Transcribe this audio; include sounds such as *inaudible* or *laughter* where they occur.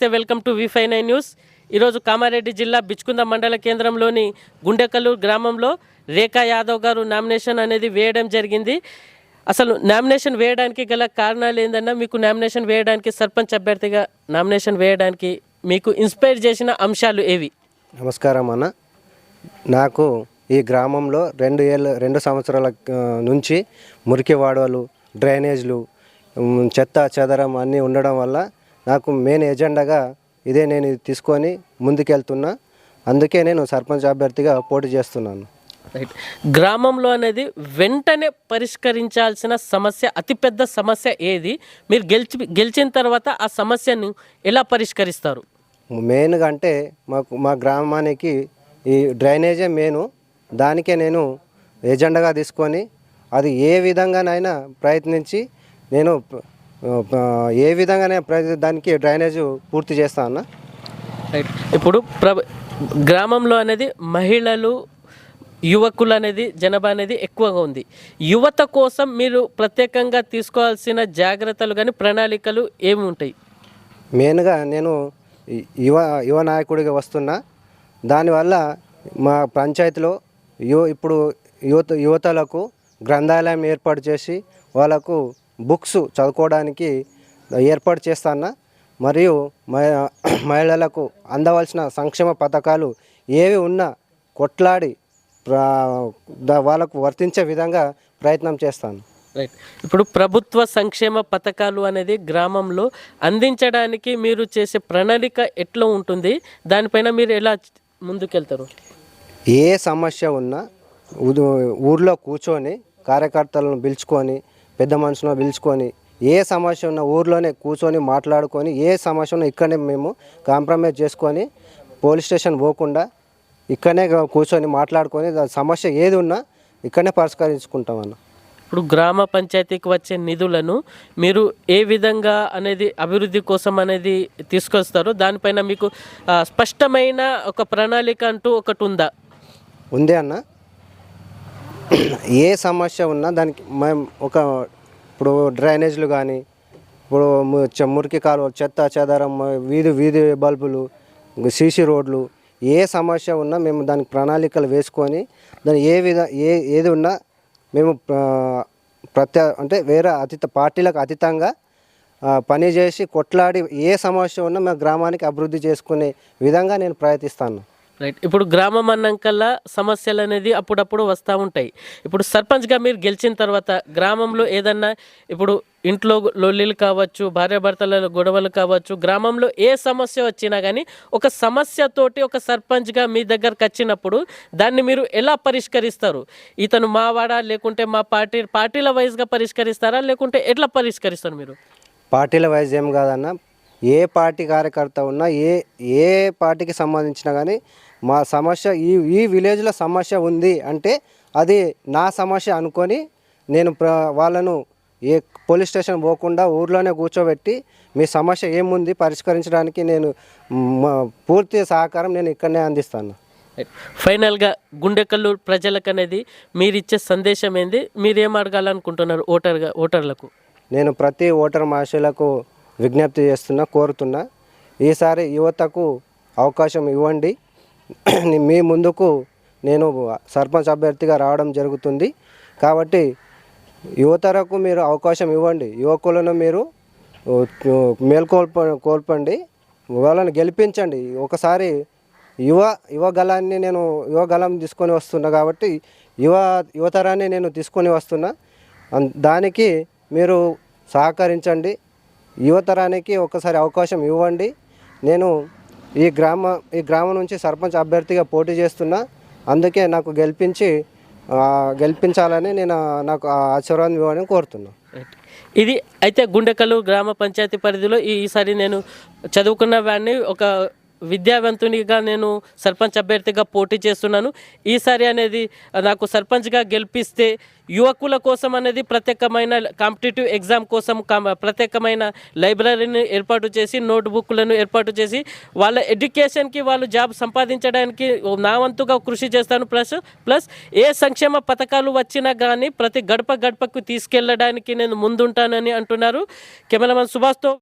నమస్తే welcome to V five nine news. ఈరోజు కామారెడ్డి జిల్లా బిచ్కుంద మండల కేంద్రంలోని గుండెకల్లూరు గ్రామంలో రేఖా యాదవ్ గారు నామినేషన్ అనేది వేయడం జరిగింది. అసలు నామినేషన్ వేయడానికి గల కారణాలు ఏందన్నా మీకు నామినేషన్ వేయడానికి సర్పంచ్ అభ్యర్థిగా నామినేషన్ వేయడానికి మీకు ఇన్స్పైర్ చేసిన అంశాలు ఏవి? నమస్కారం అన్న. నాకు ఈ గ్రామంలో రెండు ఏళ్ళ రెండు సంవత్సరాల నుంచి మురికి వాడవలు డ్రైనేజ్లు చెత్త చెదరం అన్నీ ఉండడం వల్ల నాకు మెయిన్ ఎజెండాగా ఇదే నేను తీసుకొని ముందుకెళ్తున్నా. అందుకే నేను సర్పంచ్ అభ్యర్థిగా పోటీ చేస్తున్నాను. రైట్ గ్రామంలో అనేది వెంటనే పరిష్కరించాల్సిన సమస్య అతిపెద్ద సమస్య ఏది? మీరు గెలిచి గెలిచిన తర్వాత ఆ సమస్యను ఎలా పరిష్కరిస్తారు? మెయిన్గా అంటే మాకు మా గ్రామానికి ఈ డ్రైనేజే మెయిన్ దానికే నేను ఎజెండాగా తీసుకొని అది ఏ విధంగానైనా ప్రయత్నించి నేను ఏ విధంగానే ప్రతి దానికి డ్రైనేజ్ పూర్తి చేస్తాను రైట్. ఇప్పుడు ప్ర గ్రామంలో అనేది మహిళలు యువకులు అనేది జనాభా అనేది ఎక్కువగా ఉంది. యువత కోసం మీరు ప్రత్యేకంగా తీసుకోవాల్సిన జాగ్రత్తలు కానీ ప్రణాళికలు ఏమి ఉంటాయి? మెయిన్గా నేను యువ యువ నాయకుడిగా వస్తున్నా. దానివల్ల మా పంచాయతీలో యువ ఇప్పుడు యువత యువతలకు గ్రంథాలయం ఏర్పాటు చేసి వాళ్ళకు బుక్స్ చదువుకోవడానికి ఏర్పాటు చేస్తాను మరియు మహి- మహిళలకు అందవలసిన సంక్షేమ పథకాలు ఏవి ఉన్నా కొట్లాడి వాళ్ళకు వర్తించే విధంగా ప్రయత్నం చేస్తాను. రైట్ ఇప్పుడు ప్రభుత్వ సంక్షేమ పథకాలు అనేది గ్రామంలో అందించడానికి మీరు చేసే ప్రణాళిక ఎట్లా ఉంటుంది? దానిపైన మీరు ఎలా ముందుకెళ్తారు? ఏ సమస్య ఉన్నా ఊర్లో కూర్చొని కార్యకర్తలను పిలుచుకొని పెద్ద మనుషులను పిలుచుకొని ఏ సమస్య ఉన్నా ఊర్లోనే కూర్చొని మాట్లాడుకొని ఏ సమస్య ఉన్నా ఇక్కడనే మేము కాంప్రమైజ్ చేసుకొని పోలీస్ స్టేషన్ పోకుండా ఇక్కడనే కూర్చొని మాట్లాడుకొని సమస్య ఏది ఉన్నా ఇక్కడనే పరిష్కరించుకుంటాం అన్న. ఇప్పుడు గ్రామ పంచాయతీకి వచ్చే నిధులను మీరు ఏ విధంగా అనేది అభివృద్ధి కోసం అనేది తీసుకొస్తారో? దానిపైన మీకు స్పష్టమైన ఒక ప్రణాళిక అంటూ ఒకటి ఉందా? ఉంది అన్న. ఏ సమస్య ఉన్నా దానికి మేము ఒక ఇప్పుడు డ్రైనేజ్లు కానీ ఇప్పుడు మురికి కాలువ చెత్త చెదారం వీధి వీధి బల్బులు సీసీ రోడ్లు ఏ సమస్య ఉన్నా మేము దానికి ప్రణాళికలు వేసుకొని దాని ఏ విధ ఏ ఏది ఉన్నా మేము ప్రత్య ప్రత్యా అంటే వేరే అతీత పార్టీలకు అతీతంగా పనిచేసి పని చేసి కొట్లాడి ఏ సమస్య ఉన్నా మా గ్రామానికి అభివృద్ధి చేసుకునే విధంగా నేను ప్రయత్నిస్తాను. రైట్ ఇప్పుడు గ్రామం అన్నాకల్లా సమస్యలు అనేది అప్పుడప్పుడు వస్తూ ఉంటాయి. ఇప్పుడు సర్పంచ్గా మీరు గెలిచిన తర్వాత గ్రామంలో ఏదన్నా ఇప్పుడు ఇంట్లో లొల్లిలు కావచ్చు భార్యాభర్తల గొడవలు కావచ్చు గ్రామంలో ఏ సమస్య వచ్చినా కానీ ఒక సమస్యతోటి ఒక సర్పంచ్గా మీ దగ్గరకు వచ్చినప్పుడు దాన్ని మీరు ఎలా పరిష్కరిస్తారు? ఇతను మావాడా? లేకుంటే మా పార్టీ పార్టీల వైజ్గా పరిష్కరిస్తారా? లేకుంటే ఎట్లా పరిష్కరిస్తారు మీరు? పార్టీల వైజ్ ఏం కాదన్న ఏ పార్టీ కార్యకర్త ఉన్నా ఏ ఏ పార్టీకి సంబంధించినా కానీ మా సమస్య ఈ ఈ విలేజ్లో సమస్య ఉంది అంటే అది నా సమస్య అనుకొని నేను ప్ర వాళ్ళను ఏ పోలీస్ స్టేషన్ పోకుండా ఊర్లోనే కూర్చోబెట్టి మీ సమస్య ఏముంది పరిష్కరించడానికి నేను మ- పూర్తి సహకారం నేను ఇక్కడనే అందిస్తాను. ఫైనల్గా గుండెకల్లు ప్రజలకు అనేది మీరు ఇచ్చే సందేశం ఏంది? మీరు ఏం అడగాలనుకుంటున్నారు ఓటర్గా ఓటర్లకు? నేను ప్రతి ఓటర్ మహిళలకు విజ్ఞప్తి చేస్తున్నా కోరుతున్నా ఈసారి యువతకు అవకాశం ఇవ్వండి. *clears throat* మీ ముందుకు నేను సర్పంచ్ అభ్యర్థిగా రావడం జరుగుతుంది. కాబట్టి యువతరకు మీరు అవకాశం ఇవ్వండి. యువకులను మీరు మేల్కొల్ప కోల్పండి. వాళ్ళని గెలిపించండి. ఒకసారి యువ యువగలాన్ని నేను యువగలం తీసుకొని వస్తున్నా కాబట్టి యువ యువతరాన్ని నేను తీసుకొని వస్తున్నా. దానికి మీరు సహకరించండి. యువతరానికి ఒకసారి అవకాశం ఇవ్వండి. నేను ఈ గ్రామ ఈ గ్రామం నుంచి సర్పంచ్ అభ్యర్థిగా పోటీ చేస్తున్నా. అందుకే నాకు గెలిపించి గెలిపించాలని నేను నాకు ఆ ఆశీర్వాదం ఇవ్వాలని కోరుతున్నాను ఇది అయితే గుండెకల్లు గ్రామ పంచాయతీ పరిధిలో ఈసారి నేను చదువుకున్న వాడిని ఒక విద్యావంతునిగా నేను సర్పంచ్ అభ్యర్థిగా పోటీ చేస్తున్నాను. ఈసారి అనేది నాకు సర్పంచ్గా గెలిపిస్తే యువకుల కోసం అనేది ప్రత్యేకమైన కాంపిటేటివ్ ఎగ్జామ్ కోసం ప్రత్యేకమైన లైబ్రరీని ఏర్పాటు చేసి నోట్బుక్లను ఏర్పాటు చేసి వాళ్ళ ఎడ్యుకేషన్కి వాళ్ళు జాబ్ సంపాదించడానికి నా వంతుగా కృషి చేస్తాను. ప్లస్ ప్లస్ ఏ సంక్షేమ పథకాలు వచ్చినా కానీ ప్రతి గడప గడపకు తీసుకెళ్ళడానికి నేను ముందుంటానని అంటున్నారు. కెమెరామన్ సుభాష్తో